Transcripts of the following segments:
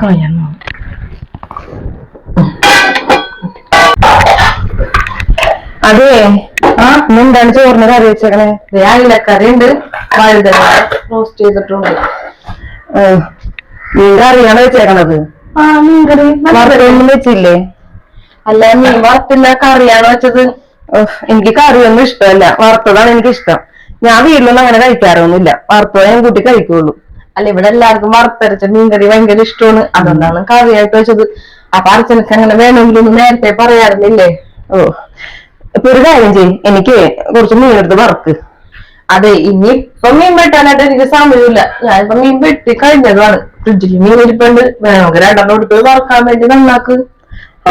കളയണം അതെ. ആ എന്താണ് ചോറിന് കറി വെച്ചേക്കണേ? അയിലക്കറി ഉണ്ട്. വഴുതന റോസ്റ്റ് ചെയ്തിട്ടുണ്ട്. മീൻ കറിയാണ് വെച്ചേക്കണത്. ആ മീൻ കറി. വറുത്തൊന്നും വെച്ചില്ലേ? അല്ല മീൻ വറുത്തില്ല കറിയാണ് വെച്ചത്? എനിക്ക് കറിയൊന്നും ഇഷ്ടമല്ല. വറുത്തതാണ് എനിക്ക് ഇഷ്ടം ഞാൻ വീട്ടിലൊന്നും അങ്ങനെ കഴിക്കാറൊന്നുമില്ല. വറുത്തതാണ് ഞാൻ കൂട്ടി കഴിക്കുള്ളൂ. അല്ല ഇവിടെ എല്ലാവർക്കും വറുത്തരച്ച മീൻകറി ഭയങ്കര ഇഷ്ടമാണ്. അതുകൊണ്ടാണ് കറിയായിട്ട് വെച്ചത്. ആ അച്ഛനക്ക് അങ്ങനെ വേണമെങ്കിലും ഒന്ന് നേരത്തെ പറയാറുന്നില്ലേ? ഓ ഇപ്പൊ ഒരു കാര്യം ചെയ്യും. എനിക്ക് കുറച്ച് മീനെടുത്ത് വറുക്ക്. അതെ ഇനി ഇപ്പൊ മീൻ വെട്ടാനായിട്ട് എനിക്ക് സമയമില്ല. ഞാനിപ്പോ മീൻ വെട്ടി കഴിഞ്ഞതാണ് ഫ്രിഡ്ജിൽ മീൻ ഇരിപ്പുണ്ട്. വേണമെങ്കിൽ രണ്ടെണ്ണം എടുത്ത് വറുക്കാൻ വേണ്ടി നന്നാക്ക്.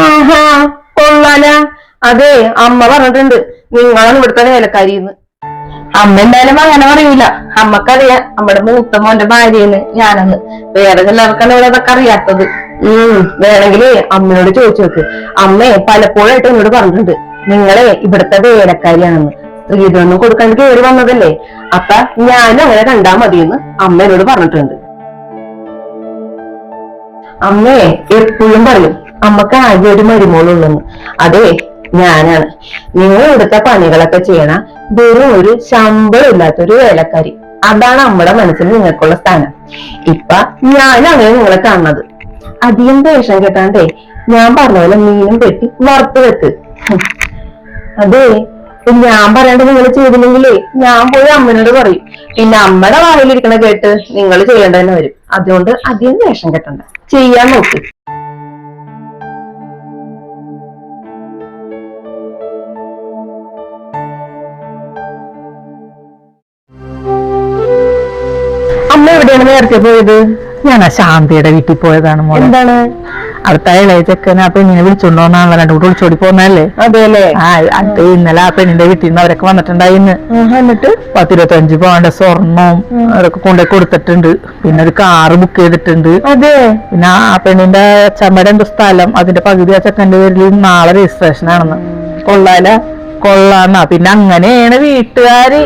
ആഹാ കൊള്ളാല അതെ അമ്മ പറഞ്ഞിട്ടുണ്ട്. നിങ്ങളാണ് ഇവിടുത്തെ വേലക്കാരിന്ന് അമ്മ എന്തായാലും അങ്ങനെ പറയൂല. അമ്മക്കറിയാം. നമ്മുടെ മൂത്ത മോന്റെ ഭാര്യയെന്ന് ഞാനെന്ന്. വേറെ ചിലർക്കാണ് ഇവിടെ അതൊക്കെ അറിയാത്തത്? ഉം. വേണമെങ്കിലേ അമ്മയോട് ചോദിച്ചു നോക്ക്. അമ്മയെ പലപ്പോഴായിട്ട് എന്നോട് പറഞ്ഞിട്ടുണ്ട്. നിങ്ങളെ ഇവിടുത്തെ വേലക്കാരിയാണെന്ന്. സ്ത്രീധനൊന്നും കൊടുക്കാൻ കേറി വന്നതല്ലേ? അപ്പൊ ഞാനും അങ്ങനെ കണ്ടാ മതിയെന്ന് അമ്മ എന്നോട് പറഞ്ഞിട്ടുണ്ട്. അമ്മയെ എപ്പോഴും പറയും അമ്മയ്ക്ക് ആകെ ഒരു മരുമോളുള്ളെന്ന്. അതെ ഞാനാണ്. നിങ്ങൾ ഇവിടുത്തെ പണികളൊക്കെ ചെയ്യണ വെറും ഒരു ശമ്പളം ഇല്ലാത്ത ഒരു വേലക്കാരി. അതാണ് നമ്മുടെ മനസ്സിൽ നിങ്ങൾക്കുള്ള സ്ഥാനം. ഇപ്പൊ ഞാനാണ് നിങ്ങളെ കാണുന്നത്. അധികം ദേഷ്യം കേട്ടാണ്ടേ ഞാൻ പറഞ്ഞ പോലെ മീനും പെട്ടി വറുത്ത് വെക്ക്. അതെ ഞാൻ പറയാണ്ട് നിങ്ങൾ ചെയ്തില്ലെങ്കിലേ ഞാൻ പോയി അമ്മനോട് പറയും. പിന്നെ അമ്മയുടെ വായിലിരിക്കണ കേട്ട് നിങ്ങൾ ചെയ്യേണ്ടതന്നെ വരും. അതുകൊണ്ട് അധികം ദേഷ്യം കെട്ടണ്ട. ചെയ്യാൻ നോക്ക്. എവിടെയാണ് നേരത്തെ പോയത്? ഞാൻ ആ ശാന്തിയുടെ വീട്ടിൽ പോയതാണ് മോളെ. എന്താണ്? അടുത്ത ഇളയ ചെക്കനെ ആ പെണ്ണിനെ വിളിച്ചോണ്ടോന്നാണല്ലോ രണ്ടു കൂടെ വിളിച്ചോടി പോന്നല്ലേ അതെല്ലേ ആ അത് ഇന്നലെ ആ പെണ്ണിന്റെ വീട്ടിൽ നിന്ന് അവരൊക്കെ വന്നിട്ടുണ്ടായിന്ന് എന്നിട്ട്? പത്തിരുപത്തഞ്ച് പവന്റെ സ്വർണവും അവരൊക്കെ കൊണ്ടുപോയി കൊടുത്തിട്ടുണ്ട്. പിന്നെ ഒരു കാറ് ബുക്ക് ചെയ്തിട്ടുണ്ട്. അതെ. പിന്നെ ആ പെണ്ണിന്റെ ചമ്മടെ എന്തോ സ്ഥലം. അതിന്റെ പകുതി ആ ചെക്കന്റെ പേരിൽ നാളെ രജിസ്ട്രേഷൻ ആണെന്ന്. കൊള്ളാല. കൊള്ളാന്നാ. പിന്നെ അങ്ങനെയാണ് വീട്ടുകാര്.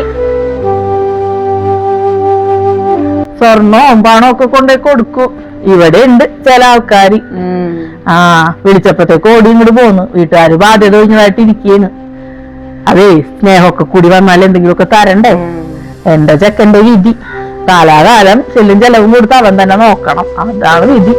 സ്വർണവും പണവും ഒക്കെ കൊണ്ടേ കൊടുക്കും. ഇവിടെ ഉണ്ട് ചില ആൾക്കാര്. ആ വിളിച്ചപ്പോഴത്തേക്ക് ഓടി ഇങ്ങോട്ട് പോന്നു. വീട്ടുകാർ ബാധ്യത ഒഴിഞ്ഞതായിട്ട് ഇരിക്കുന്നു. അതേ സ്നേഹമൊക്കെ കൂടി വന്നാൽ എന്തെങ്കിലുമൊക്കെ തരണ്ടേ? എന്റെ ചെക്കന്റെ വിധി. കാലാകാലം ചെല്ലും ചെലവും കൊടുത്ത് അവൻ തന്നെ നോക്കണം. അതാണ് വിധി.